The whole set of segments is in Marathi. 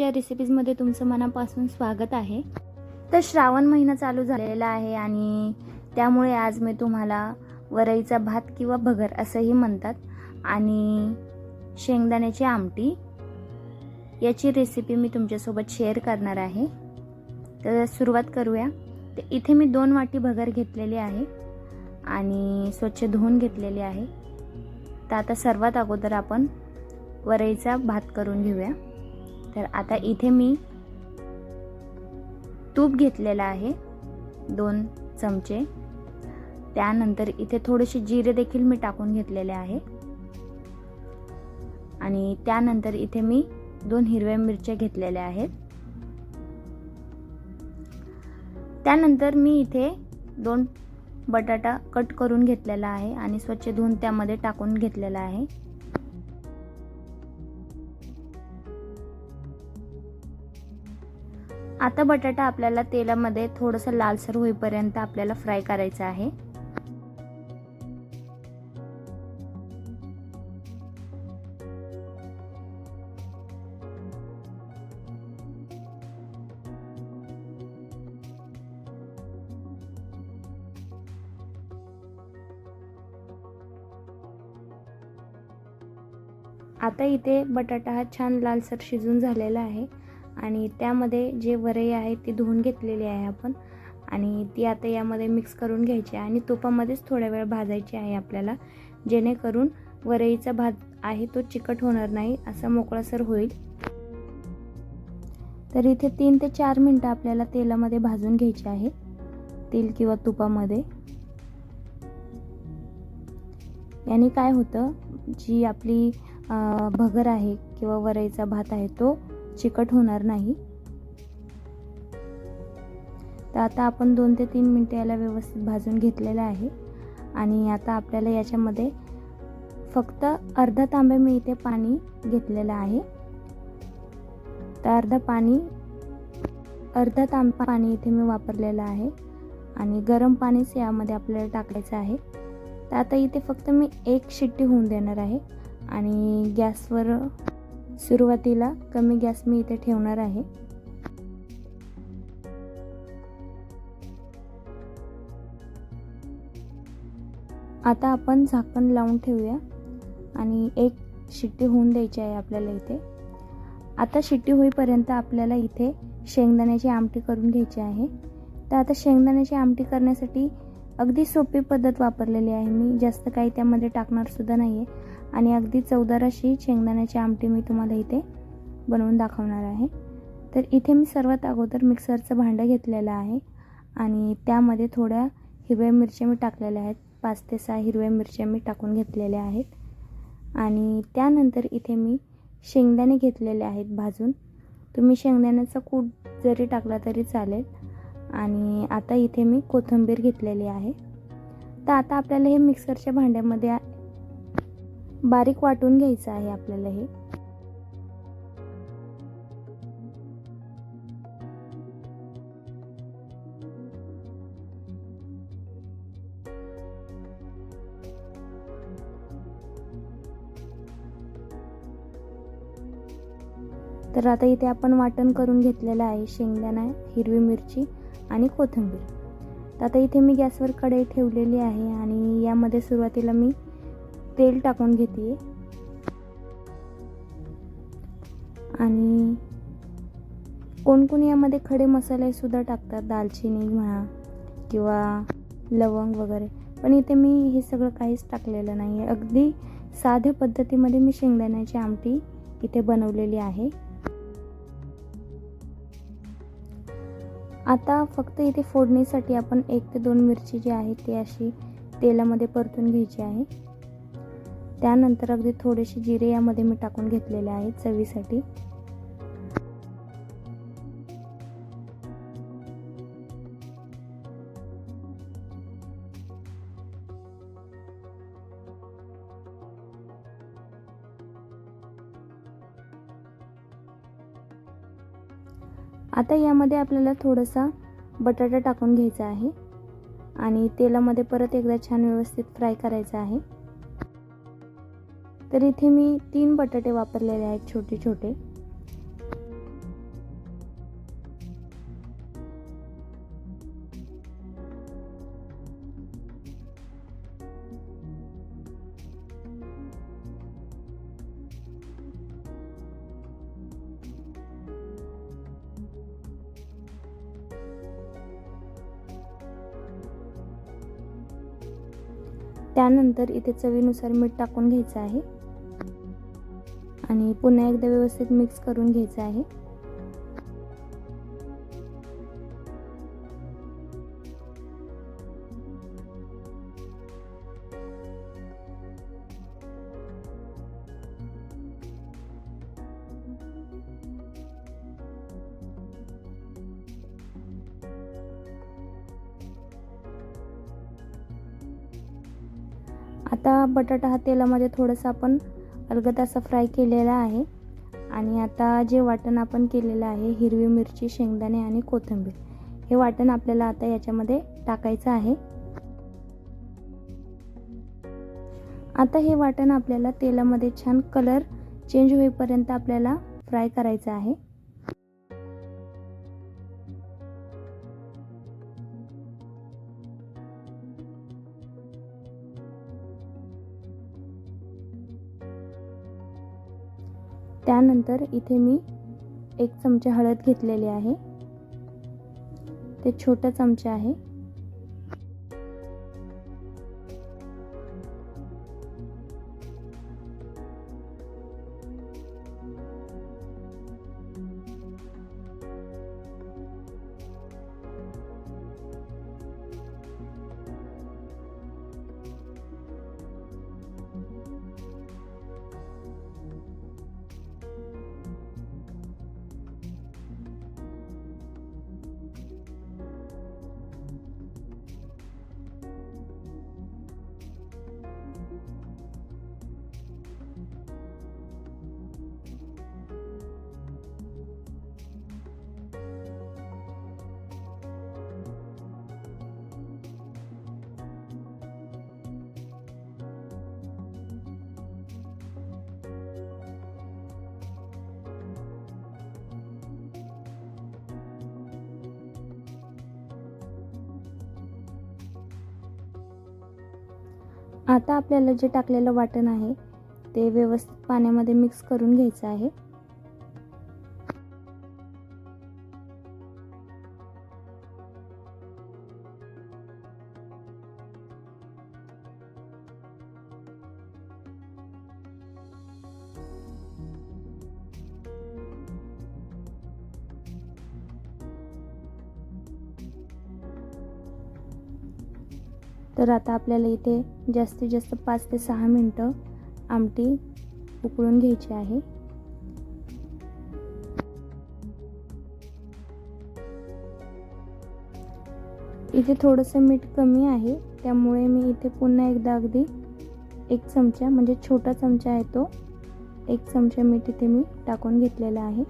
माझ्या रेसिपीजमध्ये तुमचं मनापासून स्वागत आहे. तर श्रावण महिना चालू झालेला आहे आणि त्यामुळे आज मी तुम्हाला वरईचा भात किंवा भगर असंही म्हणतात. आणि शेंगदाण्याची आमटी याची रेसिपी मी तुमच्यासोबत शेअर करणार आहे. तर सुरुवात करूया. तर इथे मी दोन वाटी भगर घेतलेली आहे आणि स्वच्छ धुवून घेतलेली आहे. तर आता सर्वात अगोदर आपण वरईचा भात करून घेऊया. तर आता इथे मी तूप घेतलेलं आहे दोन चमचे. त्यानंतर इथे थोडेसे जिरे देखील मी टाकून घेतलेले आहे. आणि त्यानंतर इथे मी दोन हिरव्या मिरच्या घेतलेल्या आहेत. त्यानंतर मी इथे दोन बटाटा कट करून घेतलेला आहे आणि स्वच्छ धुवून त्यामध्ये टाकून घेतलेला आहे. आता बटाटा आपल्याला तेलामध्ये थोडंसं लालसर होईपर्यंत आपल्याला फ्राय करायचं आहे. आता इथे बटाटा हा छान लालसर शिजून झालेला आहे. आणि त्यामध्ये जे वरई आहे ती धुवून घेतलेली आहे आपण. आणि ती आता यामध्ये मिक्स करून घ्यायची आहे आणि तुपामध्येच थोड्या वेळ भाजायची आहे आपल्याला जेणेकरून वरईचा भात आहे तो चिकट होणार नाही असा मोकळासर होईल. तर इथे तीन ते चार मिनटं आपल्याला तेलामध्ये भाजून घ्यायचे आहे तेल किंवा तुपामध्ये. याने काय होतं जी आपली भगर आहे किंवा वरईचा भात आहे तो चिकट होणार नाही. तर आता आपण दोन ते तीन मिनटं याला व्यवस्थित भाजून घेतलेलं आहे. आणि आता आपल्याला याच्यामध्ये फक्त अर्धा तांबे मी इथे पाणी घेतलेलं आहे. तर अर्धा पाणी अर्धा तांब पाणी इथे मी वापरलेलं आहे. आणि गरम पाणीच यामध्ये आपल्याला टाकायचं आहे. तर आता इथे फक्त मी एक शिट्टी होऊन देणार आहे. आणि गॅसवर सुरुवातीला कमी गॅस मी इथे ठेवणार आहे. आता आपण झाकण लावून ठेवूया आणि एक शिट्टी होऊन द्यायची आहे आपल्याला इथे. आता शिट्टी होईपर्यंत आपल्याला इथे शेंगदाण्याची आमटी करून घ्यायची आहे. तर आता शेंगदाण्याची आमटी करण्यासाठी अगदी सोपी पद्धत वापरलेली आहे. मी जास्त काही त्यामध्ये टाकणार सुद्धा नाही आहे आणि अगदी चवदार अशी शेंगदाण्याची आमटी मी तुम्हाला इथे बनवून दाखवणार आहे. तर इथे मी सर्वात अगोदर मिक्सरचं भांडं घेतलेलं आहे आणि त्यामध्ये थोड्या हिरव्या मिरच्या मी टाकलेल्या आहेत. पाच ते सहा हिरव्या मिरच्या मी टाकून घेतलेल्या आहेत. आणि त्यानंतर इथे मी शेंगदाणे घेतलेले आहेत भाजून. तुम्ही शेंगदाण्याचा कूट जरी टाकला तरी चालेल. आणि आता इथे मी कोथिंबीर घेतलेली आहे. तर आता आपल्याला हे मिक्सरच्या भांड्यामध्ये बारीक वाटून घ्यायचं आहे आपल्याला हे. तर आता इथे आपण वाटण करून घेतलेलं आहे शेंगदाणा हिरवी मिरची आणि कोथिंबीर. तर आता इथे मी गॅसवर कढई ठेवलेली आहे आणि यामध्ये सुरुवातीला मी तेल टाकून घेते आणि कोण कोण यामध्ये खडे मसालेसुद्धा टाकतात दालचिनी म्हणा किंवा लवंग वगैरे. पण इथे मी हे सगळं काहीच टाकलेलं नाही आहे अगदी साध्या पद्धतीमध्ये मी शेंगदाण्याची आमटी इथे बनवलेली आहे. आता फक्त इथे फोडणीसाठी आपण एक ते दोन मिरची जी आहे ती अशी तेलामध्ये परतून घ्यायची आहे. त्यानंतर अगदी थोडेसे जिरे यामध्ये मी टाकून घेतलेले आहेत चवीसाठी. आता यामध्ये आपल्याला थोडासा बटाटा टाकून घ्यायचा आहे. आणि तेलामध्ये परत एकदा छान व्यवस्थित फ्राय करायचा आहे. तर इथे मी तीन बटाटे वापरलेले आहेत छोटे छोटे. त्यानंतर इथे चवीनुसार मीठ टाकून घ्यायचं आहे. आणि पुन्हा एकदा व्यवस्थित मिक्स करून घ्यायचं आहे. आता बटाटा हा तेलामध्ये थोडंसं आपण अलगद असा फ्राय केलेला आहे. आणि आता जे वाटण आपण केलेलं आहे हिरवी मिरची शेंगदाणे आणि कोथिंबीर हे वाटण आपल्याला आता याच्यामध्ये टाकायचं आहे. आता हे वाटण आपल्याला तेलामध्ये छान कलर चेंज होईपर्यंत आपल्याला फ्राय करायचं आहे. त्यानंतर इथे मी एक चमचा हळद घेतलेली आहे. ते छोटा चमचा आहे. आता आपल्याला जे टाकलेलं वाटण आहे ते व्यवस्थित पाण्यामध्ये मिक्स करून घ्यायचं आहे. तर आता आपल्याला इथे जास्तीत जास्त पाच ते सहा मिनटं आमटी उकळून घ्यायची आहे. इथे थोडंसं मीठ कमी आहे त्यामुळे मी इथे पुन्हा एकदा अगदी एक चमचा म्हणजे छोटा चमचा आहे तो एक चमचा मीठ इथे मी टाकून घेतलेला आहे.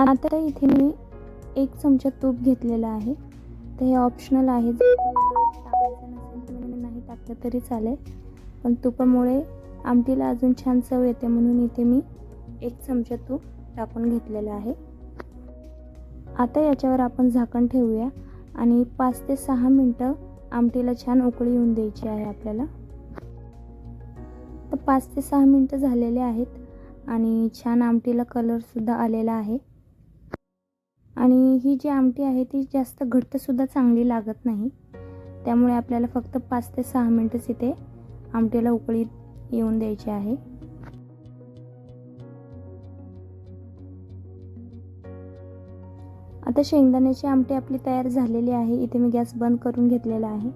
आता इथे मी एक चमचा तूप घेतलेला आहे. तर हे ऑप्शनल आहे. टाकायचं नसेल म्हणजे नाही टाकलं तरी चालेल. पण तुपामुळे आमटीला अजून छान चव येते म्हणून इथे मी एक चमचा तूप टाकून घेतलेलं आहे. आता याच्यावर आपण झाकण ठेवूया आणि पाच ते सहा मिनटं आमटीला छान उकळी येऊन द्यायची आहे आपल्याला. तर पाच ते सहा मिनटं झालेले आहेत आणि छान आमटीला कलरसुद्धा आलेला आहे. आणि ही जी आमटी आहे ती जास्त घट्टसुद्धा चांगली लागत नाही. त्यामुळे आपल्याला फक्त पाच ते सहा मिनटंच इथे आमटीला उकळी येऊन द्यायची आहे. आता शेंगदाण्याची आमटी आपली तयार झालेली आहे. इथे मी गॅस बंद करून घेतलेला आहे.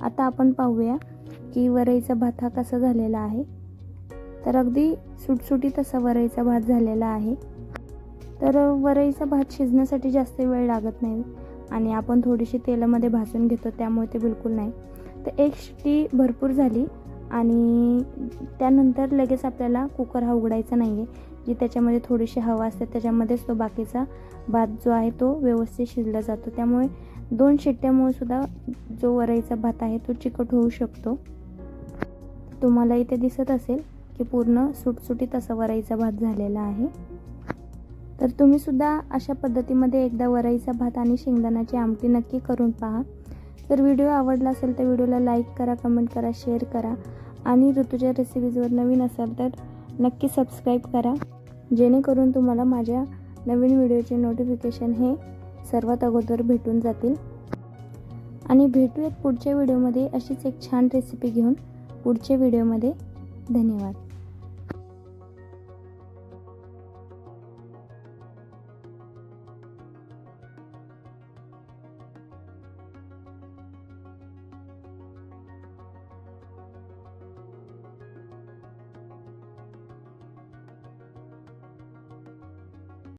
आता आपण पाहूया की वरईचा भात हा कसा झालेला आहे. तर अगदी सुटसुटीत असा वरईचा भात झालेला आहे. तर वरईचा भात शिजण्यासाठी जास्त वेळ लागत नाही आणि आपण थोडीशी तेलामध्ये भाजून घेतो त्यामुळे ते बिलकुल नाही. तर एक शिट्टी भरपूर झाली आणि त्यानंतर लगेच आपल्याला कुकर हा उघडायचा नाही आहे जी त्याच्यामध्ये थोडीशी हवा असते त्याच्यामध्येच तो बाकीचा भात जो आहे तो व्यवस्थित शिजला जातो. त्यामुळे दोन शिट्ट्यामुळे सुद्धा जो वरईचा भात आहे तो चिकट होऊ शकतो. तुम्हाला इथे दिसत असेल की पूर्ण सुटसुटीत असा वरईचा भात झालेला आहे. तर तुम्ही सुद्धा अशा पद्धतीमध्ये एकदा वरईचा भात आणि शेंगदाण्याची आमटी नक्की करून पहा. जर व्हिडिओ आवडला असेल तर व्हिडिओला लाईक करा कमेंट करा शेअर करा आणि ऋतूच्या रेसिपीजवर नवीन असाल तर नक्की सबस्क्राईब करा. जेणेकरून तुम्हाला माझ्या नवीन व्हिडिओचे नोटिफिकेशन हे सर्वात अगोदर भेटून जातील. आणि भेटूयात पुढच्या व्हिडिओमध्ये अशीच एक छान रेसिपी घेऊन पुढच्या व्हिडिओमध्ये. धन्यवाद.